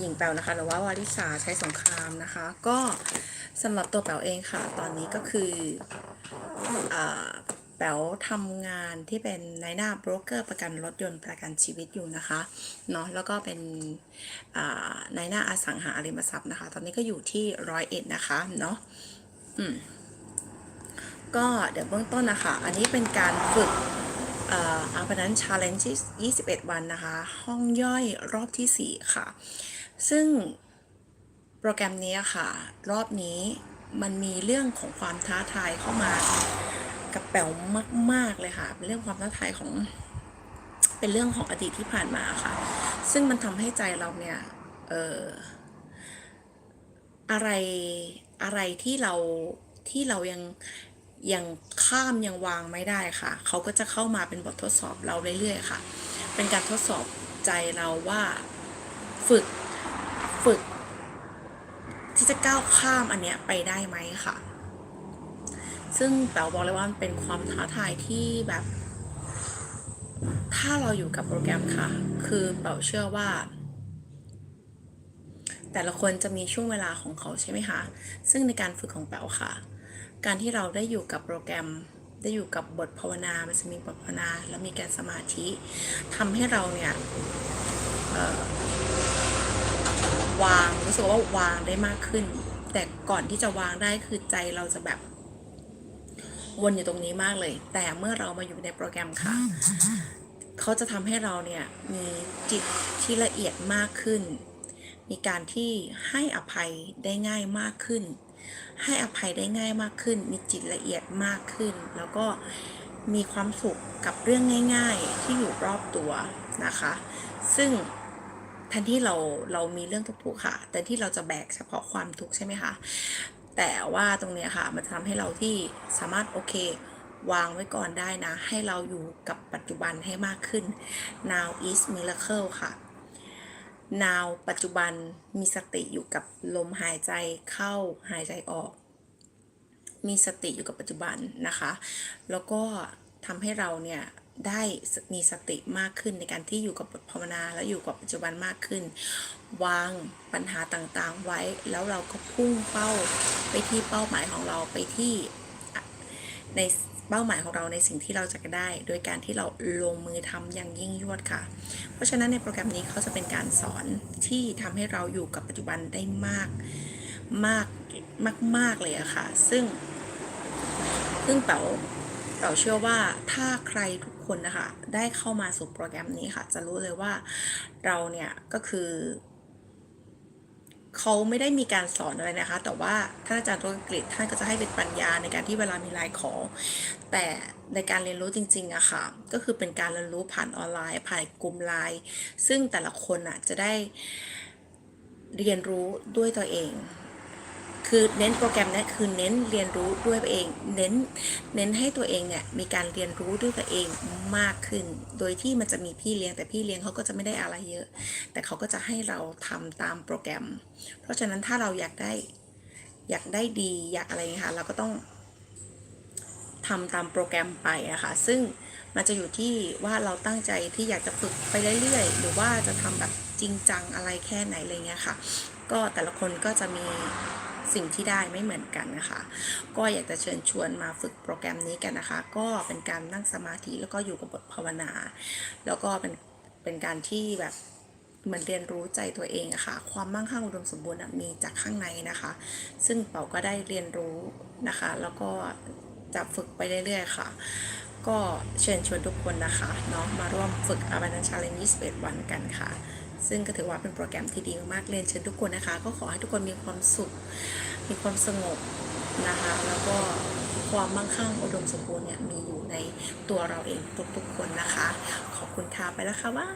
หญิงแปวนะคะ หรือว่าวาริสาใช้สงครามนะคะ ก็สำหรับตัวแปวเองค่ะ ตอนนี้ก็คืออแป๋วทำงานที่เป็นนายหน้าโบรกเกอร์ประกันรถยนต์ประกันชีวิตอยู่นะคะเนาะแล้วก็เป็นอ่านายหน้าอสังหาริมทรัพย์นะคะ ตอนนี้ก็อยู่ที่ร้อยเอ็ดนะคะเนาะอืมก็เดี๋ยวเบื้องต้นนะคะ อันนี้เป็นการฝึกอ่อ a p p a n Challenge 21 วันนะคะ ห้องย่อยรอบที่ 4 ค่ะ ซึ่งโปรแกรมนี้ค่ะ รอบนี้มันมีเรื่องของความท้าทายเข้ามากับแป๋วมาก ๆ เลยค่ะ เป็นเรื่องความท้าทายของ เป็นเรื่องของอดีตที่ผ่านมาค่ะ ซึ่งมันทำให้ใจเราเนี่ย เอออะไรอะไรที่เราที่เรายังยังข้ามยังวางไม่ได้ค่ะ เขาก็จะเข้ามาเป็นบททดสอบเราเรื่อยๆค่ะ เป็นการทดสอบใจเราว่าฝึก ฝึก ที่จะก้าวข้ามอันเนี้ยไปได้ไหมค่ะ ซึ่งแป๋วบอกเลยว่ามันเป็นความท้าทายที่แบบ ถ้าเราอยู่กับโปรแกรมค่ะ คือแป๋วเชื่อว่า แต่ละคนจะมีช่วงเวลาของเขาใช่ไหมคะ ซึ่งในการฝึกของแป๋วค่ะ การที่เราได้อยู่กับโปรแกรมได้อยู่กับบทภาวนา มันจะมีบทภาวนา แล้วมีการสมาธิทำให้เราเนี่ย วางรู้สึกว่าวางได้มากขึ้น แต่ก่อนที่จะวางได้คือใจเราจะแบบ วนอยู่ตรงนี้มากเลย แต่เมื่อเรามาอยู่ในโปรแกรมค่ะเขาจะทำให้เราเนี่ยมีจิตที่ละเอียดมากขึ้น มีการที่ให้อภัยได้ง่ายมากขึ้น ให้อภัยได้ง่ายมากขึ้น มีจิตละเอียดมากขึ้น แล้วก็มีความสุขกับเรื่องง่าย ๆ ที่อยู่รอบตัวนะคะ ซึ่ง แทนที่เราเรามีเรื่องทุกข์ค่ะ แต่ที่เราจะแบกเฉพาะความทุกข์ใช่ไหมคะ แต่ว่าตรงเนี้ยค่ะ มันจะทำให้เราที่สามารถโอเควางไว้ก่อนได้นะ ให้เราอยู่กับปัจจุบันให้มากขึ้น now is miracle ค่ะ now ปัจจุบันมีสติอยู่กับลมหายใจเข้าหายใจออก มีสติอยู่กับปัจจุบันนะคะ แล้วก็ทำให้เราเนี่ย ได้มีสติมากขึ้นในการที่อยู่กับบทภาวนาและอยู่กับปัจจุบันมากขึ้น วางปัญหาต่างๆไว้ แล้วเราก็พุ่งเป้าไปที่เป้าหมายของเราไปที่ในเป้าหมายของเราในสิ่งที่เราจะได้ โดยการที่เราลงมือทำอย่างยิ่งยวดค่ะ เพราะฉะนั้นในโปรแกรมนี้เขาจะเป็นการสอนที่ทำให้เราอยู่กับปัจจุบันได้มากมากมากมากเลยอะค่ะ ซึ่งซึ่งเป๋าเป๋าเชื่อว่าถ้าใคร คนนะคะได้เข้ามาสู่โปรแกรมนี้ค่ะ จะรู้เลยว่าเราเนี่ยก็คือเขาไม่ได้มีการสอนอะไรนะคะ แต่ว่าท่านอาจารย์ตัวอังกฤษท่านก็จะให้เป็นปัญญาในการที่เวลามีลน์ขอ แต่ในการเรียนรู้จริงๆอะค่ะ ก็คือเป็นการเรียนรู้ผ่านออนไลน์ ผ่านกลุ่มไลน์ซึ่งแต่ละคนอะจะได้เรียนรู้ด้วยตัวเอง คือเน้นโปรแกรมนี้คือเน้นเรียนรู้ด้วยตัวเอง เน้นเน้นให้ตัวเองเนี่ยมีการเรียนรู้ด้วยตัวเองมากขึ้น โดยที่มันจะมีพี่เลี้ยงแต่พี่เลี้ยงเขาก็จะไม่ได้อะไรเยอะ แต่เขาก็จะให้เราทำตามโปรแกรม เพราะฉะนั้นถ้าเราอยากได้อยากได้ดีอยากอะไรเงี้ยค่ะเราก็ต้องทำตามโปรแกรมไปอะค่ะ ซึ่งมันจะอยู่ที่ว่าเราตั้งใจที่อยากจะฝึกไปเรื่อยๆ หรือว่าจะทำแบบจริงจังอะไรแค่ไหนอะไรเงี้ยค่ะ ก็แต่ละคนก็จะมี สิ่งที่ได้ไม่เหมือนกันนะคะ ก็อยากจะเชิญชวนมาฝึกโปรแกรมนี้กันนะคะ ก็เป็นการนั่งสมาธิแล้วก็อยู่กับบทภาวนา แล้วก็เป็นเป็นการที่แบบเหมือนเรียนรู้ใจตัวเองอะค่ะ ความมั่งคั่งอุดมสมบูรณ์มีจากข้างในนะคะ ซึ่งเป๋าก็ได้เรียนรู้นะคะ แล้วก็จะฝึกไปเรื่อยๆค่ะ ก็เชิญชวนทุกคนนะคะเนาะมาร่วมฝึกอาบันชาเลนจ์21 วันกันค่ะ ซึ่งก็ถือว่าเป็นโปรแกรมที่ดีมากๆเรียนเชิญทุกคนนะคะ ก็ขอให้ทุกคนมีความสุข มีความสงบนะคะ แล้วก็ความมั่งคั่งอุดมสมบูรณ์เนี่ยมีอยู่ในตัวเราเองทุกๆคนนะคะ ขอบคุณค่ะไปแล้วค่ะว่า